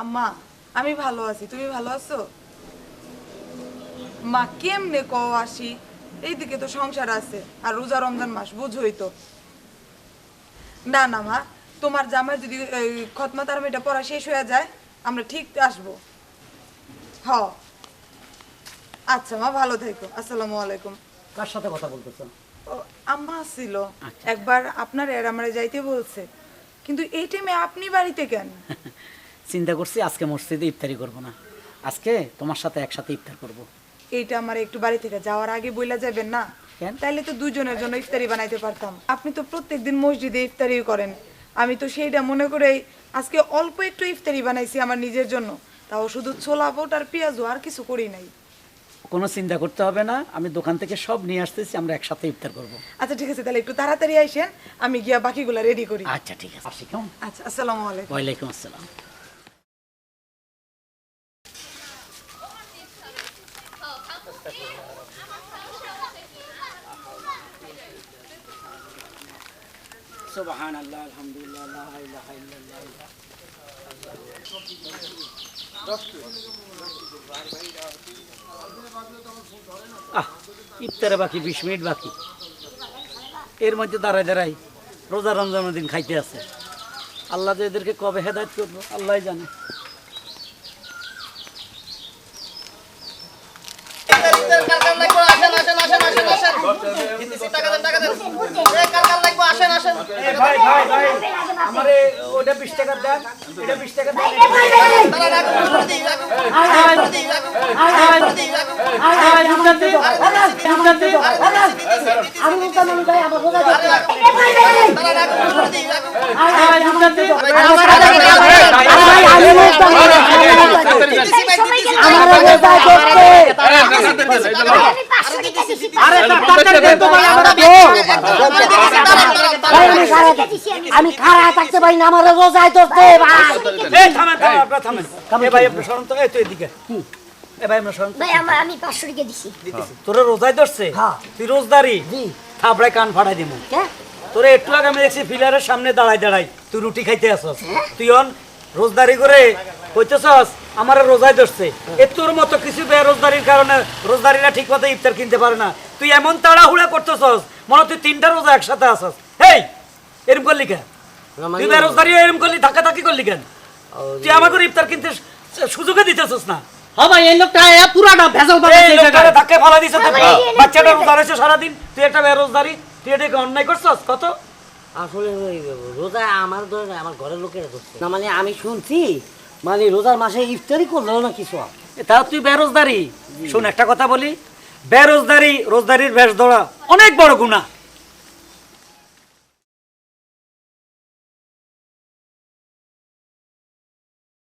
আম্মা আমি ভালো আছি। তুমি ভালো আছো? মা কেমনে ক আসি? এইদিকে তো সংসার আছে আর রোজা রমজান মাস বুঝোই তো। না না মা তোমার জামাই যদি খতমা তার মেয়েটা পড়া শেষ হয়ে যায় আমরা ঠিক আসব। হ। আচ্ছা মা ভালো থেকো। আসসালামু আলাইকুম। কার সাথে কথা বলতেছ? আম্মা ছিল আচ্ছা। একবার আপনার এর আমরা যাইতে বলছে। কিন্তু এই টাইমে আপনি বাড়িতে কেন? চিন্তা করছি আজকে মসজিদে ইফতারি করব না। আজকে তোমার সাথে একসাথে ইফতার করব। এইটা আমার একটু বাড়ি থেকে যাওয়ার আগে বইলা যাবেন না? কেন? তাইলে তো দুজনের জন্য ইফতারি বানাইতে পারতাম। আপনি তো প্রত্যেকদিন মসজিদে ইফতারি করেন। আমি তো সেইটা মনে করে আজকে অল্প একটু ইফতারি বানাইছি আমার নিজের জন্য। তাও শুধু ছোলা বোট আর পেঁয়াজও আর কিছু করি নাই। কোনো চিন্তা করতে হবে না আমি দোকান থেকে সব নিয়ে আসতেছি আমরা একসাথে ইফতার করব। আচ্ছা ঠিক আছে তাহলে একটু তাড়াতাড়ি আইসেন আমি গিয়া বাকিগুলা রেডি করি। আচ্ছা ঠিক আছে। আসি কেমন আচ্ছা আসসালামু আলাইকুম। ওয়ালাইকুম আসসালাম। সুবহান আল্লাহ আলহামদুলিল্লাহ লা ইলাহা ইল্লাল্লাহ আহ ইফতারে বাকি বিশ মিনিট বাকি। এর মধ্যে দাঁড়ায় দাঁড়াই রোজা রমজানের দিন খাইতে আছে। আল্লাহ যে এদেরকে কবে হেদায়ত করব আল্লাহ জানে। ভাই ভাই ভাই আমারে ওটা বিশ টাকা দেন এটা বিশ টাকা দেন আরে টাকা দেন তো ভাই আমরা আমি খারাপ থাকতে পারি না আমার রোজায় তো দে ভাই। এই থামেন থামেন আপনারা থামেন। এ ভাই আপনি সরন্ত এই তো এদিকে। এ ভাই আমরা সরন্ত ভাই আমার আমি পাঁচশো টাকা দিছি। তোরা রোজাই ধরছে? হ্যাঁ। তুই রোজদারি? জি। থাপড়ায় কান ফাটাই দিমু। কে? তোরা একটু আগে আমি দেখছি ফিলারের সামনে দাঁড়াই দাঁড়াই তুই রুটি খাইতে আসস। তুই অন রোজদারি করে কইতেছস আমার রোজাই ধরছে। এ তোর মতো কিছু বেরোজদারির কারণে রোজদারিরা ঠিক মতো ইফতার কিনতে পারে না। তুই এমন তাড়াহুড়া করতেছস মনে হয় তুই তিনটা রোজা একসাথে আসস। হেই এরম করলি কেন? তুই বেরোজদারি এরম করলি ধাক্কা ধাক্কি করলি কেন? তুই আমাকে ইফতার কিনতে সুযোগে দিতেছিস না। হবাই এই লোকটা এ পুরাটা ভেজাল এই জায়গায়। ফালা দিছ তো বাচ্চাটা রোজা রয়েছে সারাদিন। তুই একটা বেরোজদারি তুই এটাকে অন্যায় করছস? কত? আসলে রোজা আমার ধরে আমার ঘরের লোকেরা ধরছে। না মানে আমি শুনছি মানে রোজার মাসে ইফতারি করলেও না কিছু হয়। এ তাও তুই বেরোজদারি শোন একটা কথা বলি। বেরোজদারি রোজদারির বেশ ধরা অনেক বড় গুণা